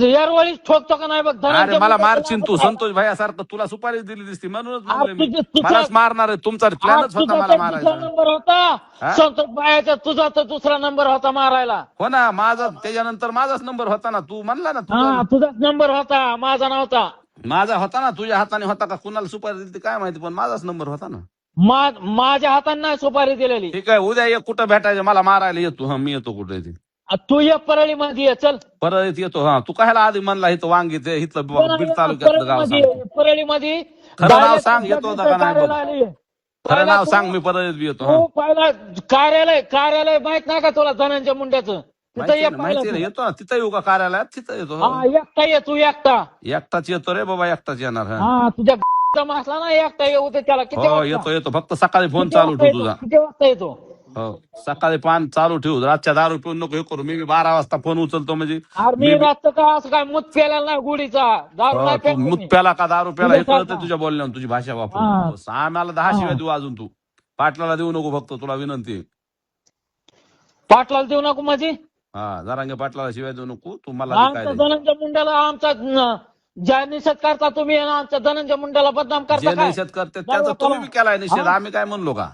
यारवळी ठोकतो का नाही बघ अरे मला मुंडे मारशील तू तुला- संतोष भाई सारखं तुला सुपारी दिली दिसती म्हणूनच म्हणले मी. मलाच मारणार आहे तुमचा प्लॅनच होता तुझा मला तर दुसरा मारायचा. नंबर होता. हा? संतोष बायाचा तुझा तर दुसरा नंबर होता मारायला. हो ना माझा त्याच्यानंतर माझाच नंबर होता ना तू म्हणला ना हा तू तुझाच नंबर होता माझा नव्हता. माझा होता ना तुझ्या हाताने होता का? कुणाला सुपारी दिली ती काय माहिती पण माझाच नंबर होता ना. मा- माझ्या हाताने सुपारी दिलेली. ठीक आहे उद्या ये कुठं भेटायचं मला मारायला येतो हा मी येतो कुठे ते. आ, तू ये परळी मध्ये ये चल. परत येतो हा. तू कायला आधी म्हणला इथं वांगी ते इथलं ब- बीड तालुक्यातलं गाव सांग. परळी मध्ये खरं नाव सांग, येतो का नाही बघ. खरं नाव सांग मी परत येतो हा. तू पहिला कार्यालय कार्यालय माहीत नाही का तुला धनंजय मुंड्याचं तिथं माहिती ये आहे ना, माहिती आहे ना, पहिला येतो ना. तिथं येऊ का कार्यालयात? तिथं येतो. तू. हा एकटा ये तू एकटा. एकटाच येतो रे बाबा एकटाच येणार हा. हा तुझ्या जमा असला ना एकटा येऊ दे त्याला. किती हो वाजता? येतो येतो. फक्त सकाळी फोन किती चालू वाजता ठेव येतो? तुझा. किती वाजता येतो? हो सकाळी पान चालू ठेव रातच्या दारू पिऊन नको हे करू मी बी बारा वाजता फोन उचलतो म्हणजे अरे मी रातचं काय असं काय मूत नाही गुढीचा दारू हो, नाही तू प्यायला मूत. प्याला का दारू प्याला हे. कळतं तुझ्या बोलण्यावर तुझी भाषा हा. वापरून बस, आम्हाला दहा. शिवाय देऊ अजून तू पाटलाला देऊ नको फक्त तुला विनंती आहे. पाटलाला देऊ नको माझी हा जरांगे पाटलाला शिवाय देऊ नको तू मला काय आमच्या द्यायचं. धनंजय मुंड्याला आमचा न- ज्या निषेध करता तुम्ही आणि आमच्या धनंजय मुंड्याला बदनाम जे करता काय निषेध करते त्याचा तुम्ही बी केलाय निषेध हा? आम्ही काय म्हणलो का